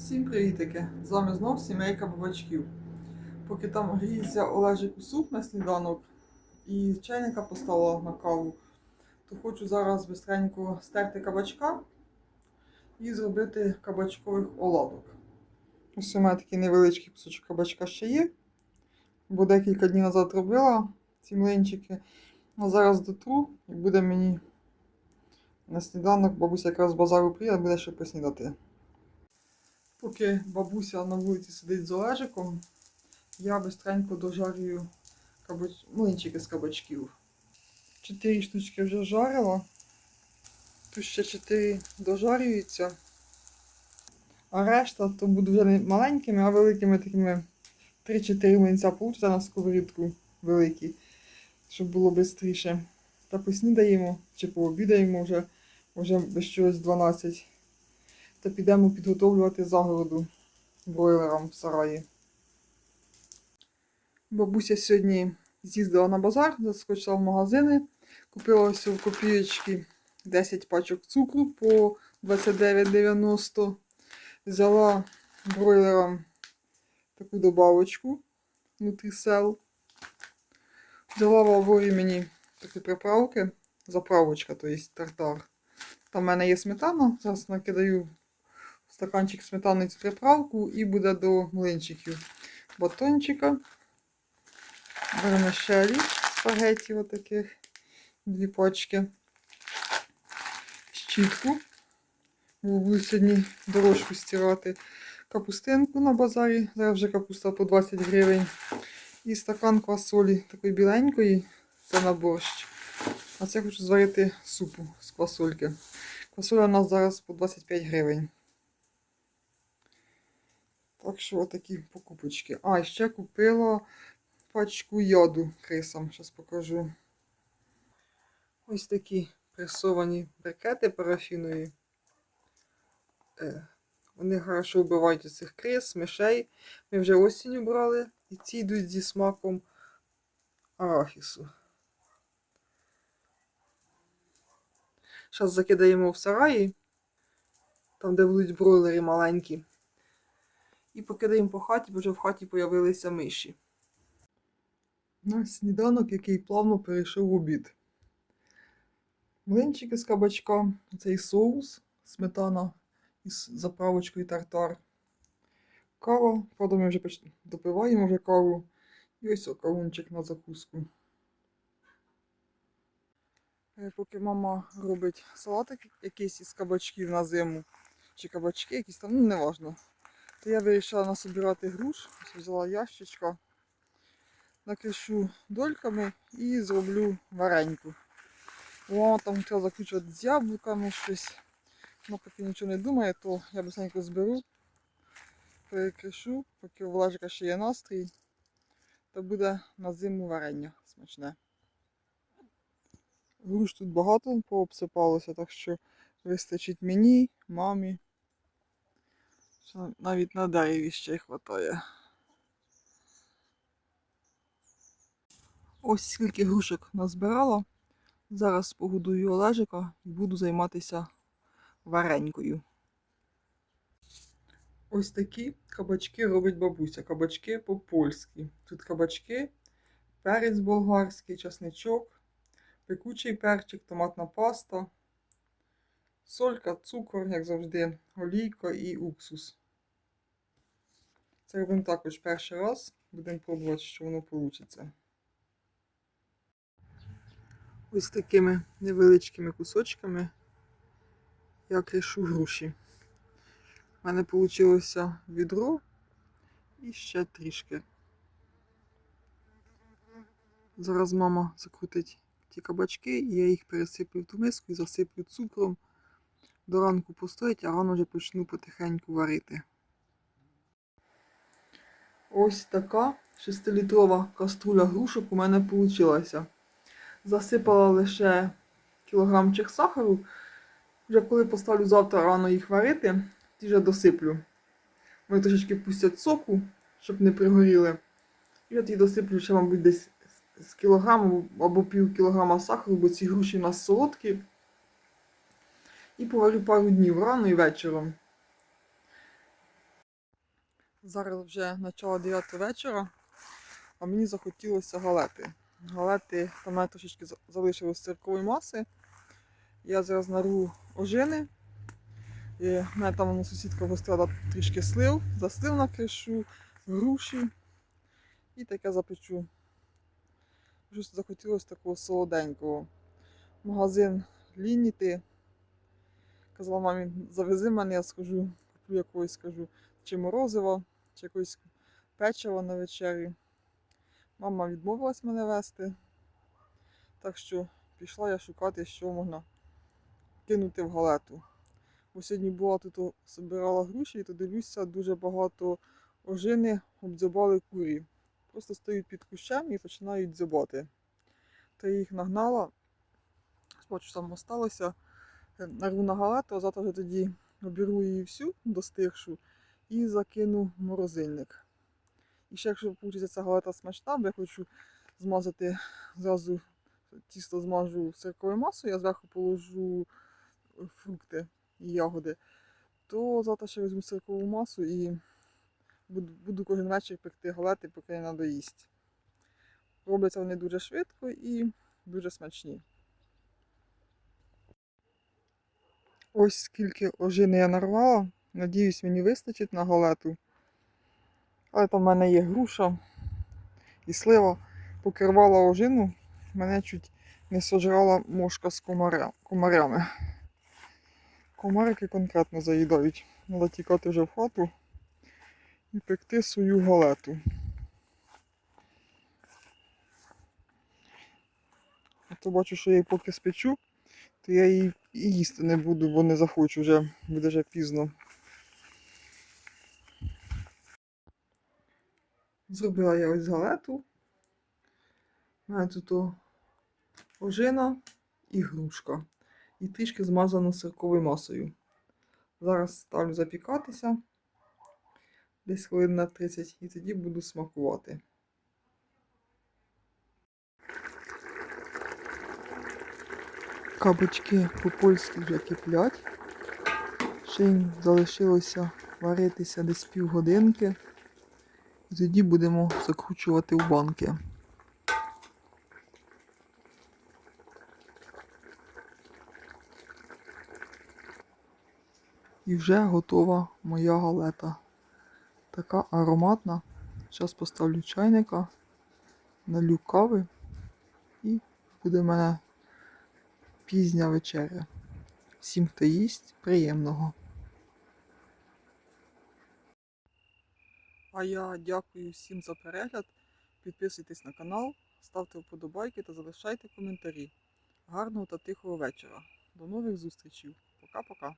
Всім привітики! З вами знов сімейка бабачків. Поки там гріється Олежик у суп на сніданок і чайника поставила на каву, то хочу зараз бистренько стерти кабачка і зробити кабачкових оладок. Ось у мене такий невеличкий кусочок кабачка ще є, бо декілька днів назад робила ці млинчики. А зараз дотру і буде мені на сніданок бабуся якраз з базару приїде, буде що поснідати. Поки бабуся на вулиці сидить з Олежиком, я бистренько дожарюю кабач... млинчики з кабачків. Чотири штучки вже жарила. Тут ще чотири дожарюються. А решта то буду вже не маленькими, а великими такими 3-4 млинця получиться на сковорідку великі, щоб було швидше. Та поснідаємо чи пообідаємо вже, вже без чогось 12 та підемо підготовлювати загороду бройлерам в сараї. Бабуся сьогодні з'їздила на базар, заскочила в магазини, купила ось в копійочки 10 пачок цукру по 29,90. Взяла бройлерам таку добавочку нутрісел. Взяла в мені такі приправки, заправочка, то є тартар. Там в мене є сметана, зараз накидаю стаканчик сметани цю приправку і буде до млинчиків батончика. Вермишелі спагетті отаких дві пачки. Щітку. Буду сьогодні дорожку стирати. Капустинку на базарі. Зараз вже капуста по 20 гривень. І стакан квасолі такої біленької. Це на борщ. А це я хочу зварити супу з квасольки. Квасоля у нас зараз по 25 гривень. Так що отакі покупочки. А, ще купила пачку йоду крисам. Зараз покажу. Ось такі пресовані брикети парафінові. Е, вони хорошо вбивають цих крис, мишей. Ми вже осінню брали. І ці йдуть зі смаком арахісу. Зараз закидаємо в сараї, там, де будуть бройлери маленькі. І покидаємо по хаті, бо вже в хаті появилися миші. На сніданок, який плавно перейшов в обід. Млинчики з кабачка, цей соус, сметана із заправочкою тартар. Кава, правда, ми вже допиваємо вже каву. І ось окавунчик на закуску. Е, Поки мама робить салатик якийсь із кабачків на зиму, чи кабачки якісь там, ну неважно. То я вирішила насобирати груш, взяла ящичка, накришу дольками і зроблю вареньку. Мама там хотіла закручувати з яблуками щось. Ну, поки нічого не думає, то я быстренько зберу, перекришу, поки у Влажика ще є настрій, то буде на зиму варення смачне. Груш тут багато пообсипалося, так що вистачить мені, мамі. Що навіть на дереві ще й хватає. Ось скільки грушок назбирала. Зараз погодую Олежика і буду займатися варенькою. Ось такі кабачки робить бабуся. Кабачки по-польськи. Тут кабачки, перець болгарський, часничок, пекучий перчик, томатна паста, солька, цукор, як завжди, олійка і уксус. Це робимо також перший раз. Будемо пробувати, що воно вийде. Ось такими невеличкими кусочками я кришу груші. У мене вийшло відро і ще трішки. Зараз мама закрутить ті кабачки, і я їх пересиплю в ту миску і засиплю цукром. До ранку постоять, а рано вже почну потихеньку варити. Ось така 6-літрова каструля грушок у мене вийшла. Засипала лише кілограмчик сахару. Вже коли поставлю завтра рано їх варити, ті вже досиплю. Вони трошечки пустять соку, щоб не пригоріли. І от їх досиплю ще, мабуть, десь з кілограму або пів кілограма сахару, бо ці груші у нас солодкі. І поварю пару днів рано і вечором. Зараз вже начало 9 вечора, а мені захотілося галети. Галети там мене трошечки за- залишилось циркової маси. Я зараз нарву ожини. І мене там сусідка гостила трішки слив, заслив на кришу, груші. І таке запечу. Щось захотілося такого солоденького. Магазин лініти. Казала мамі, завези мене, я схожу, куплю якогось, скажу, чи морозива, чи якогось печива на вечері. Мама відмовилась мене вести. Так що пішла я шукати, що можна кинути в галету. Бо сьогодні була тут, о, собирала груші, і то дивлюся, дуже багато ожини обдзьобали курі. Просто стоять під кущем і починають дзьобати. То я їх нагнала, що там осталося. Нарву на галету, а завтра тоді обірву її всю достигшу і закину в морозильник. І ще якщо вийде ця галета смачна, бо я хочу змазати зразу тісто змажу сирковою масою, я зверху положу фрукти і ягоди, то завтра ще візьму сиркову масу і буду, буду кожен вечір пекти галети, поки не надоїсть. Робляться вони дуже швидко і дуже смачні. Ось скільки ожини я нарвала. Надіюсь, мені вистачить на галету. Але там в мене є груша і слива. Поки рвала ожину, мене чуть не сожрала мошка з комаря, комарями. Комарики конкретно заїдають. Треба тікати вже в хату і пекти свою галету. А то бачу, що я її поки спечу, то я її і їсти не буду, бо не захочу вже, буде вже пізно. Зробила я ось галету. У мене тут ожина і грушка. І трішки змазано сирковою масою. Зараз ставлю запікатися десь хвилин на 30 і тоді буду смакувати. Кабачки по-польськи вже киплять. Ще їм залишилося варитися десь півгодинки. І тоді будемо закручувати в банки. І вже готова моя галета. Така ароматна. Зараз поставлю чайника, налю кави і буде в мене пізня вечеря. Всім, хто їсть, приємного. А я дякую всім за перегляд. Підписуйтесь на канал, ставте вподобайки та залишайте коментарі. Гарного та тихого вечора. До нових зустрічей. Пока-пока.